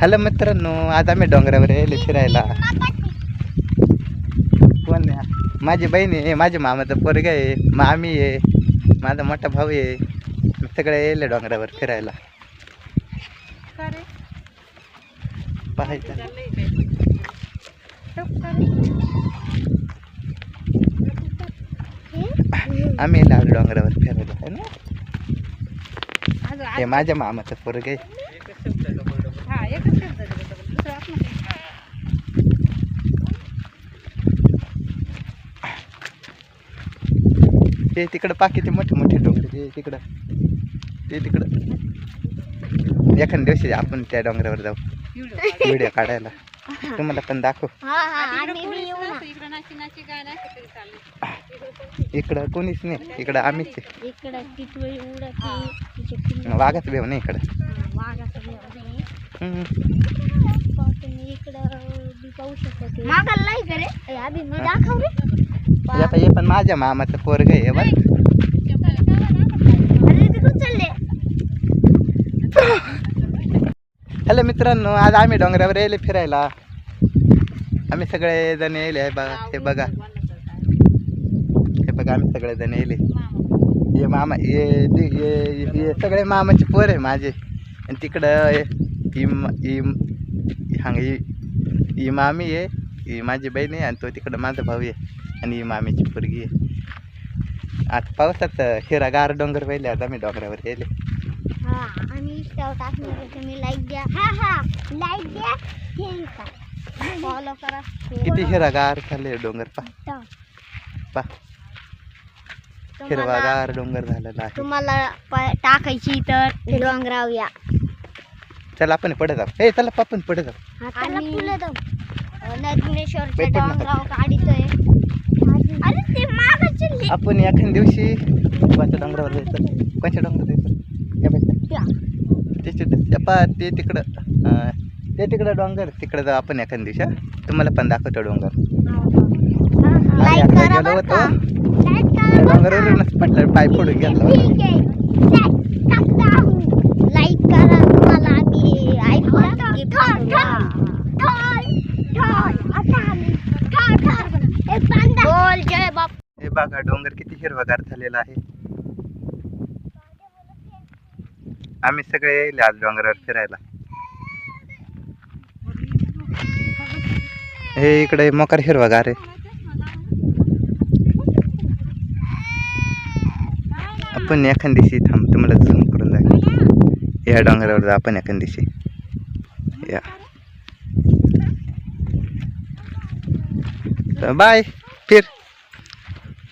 Hello मित्रांनो आज आम्ही डोंगरावर येईल फिरायला. कोण आहे? माझी बहीण आहे माझ्या मामाचं पोरग आहे मामी आहे माझा मोठा भाऊ आहे. सगळे येईल डोंगरावर फिरायला. पाहायचं. आम्ही येईल आज डोंगरावर फिरायला है ना? हे माझ्या मामाचं पोरग आहे. ते तिकडं पाकीचे मोठे मोठे डोंगर ते तिकडं. ते तिकडं. एखाद्या दिवशी आपण त्या डोंगरावर जाऊ. व्हिडिओ काढायला. तुम्हाला पण दाखव. इकडं कोणीच नाही. इकडं आम्हीच वाघाचं भेव नाही इकडं. इकडं बी पाहू शकता मागायला नाही का रे आधी मी दाखव रे. आता पण माझ्या मामाचं पोरग आहे बरं हॅलो मित्रांनो आज आम्ही डोंगरावर येईल फिरायला. आम्ही सगळे जण येईल हे बघा हे बघा. हे बघा आम्ही सगळे जण येईल हे मामा हे सगळे मामाचे पोर आहे माझे. आणि तिकडं हे- ही म- ही म- हा ही ही मामी आहे. ही माझी बहीण आहे आणि तो तिकडं माझा भाऊ आहे आणि ही मामीची पोरगी आहे. आता पावसात हिरागार डोंगर पहिले आज आम्ही डोंगरावर हा आणि तुम्ही लाईक द्या. हा हा लाईक द्या फॉलो करा. किती हिरागार झाले डोंगर पा. पा. हिरवागार डोंगर झालेला आहे. तुम्हाला टाकायची तर डोंगराव या. चला आपण पुढे जाऊ. हे चला आपण पुढे जाऊ. नग्नेश्वरच्या. डोंगराव काढितोय अरे ते. आपण एखाद्या दिवशी कोणत्या डोंगरावर जायचं कोणत्या डोंगरावर जायचं हे बघ. त्या. ते ते- ते पा ते तिकडं ते तिकडं डोंगर तिकडं जाऊ आपण एखाद्या दिवशी? तुम्हाला पण दाखवतो डोंगर गेलो होतो? डोंगरावरूनच पडलं पाय फोडून घेतला होता. ठीक आहे लाईक टाकता आहोत. लाईक करा तुम्हाला आम्ही आयफोन गिफ्ट बोल जय बाप हे बघा डोंगर किती हिरवागार झालेला आहे? आम्ही सगळे येईल आज डोंगरावर फिरायला. हे इकडे मोकार हिरवागार आहे. आपण एखाद दिवशी थांब तुम्हाला झूम करून जाईल या डोंगरावर जा आपण एखाद दिवशी. या. बाय फिर.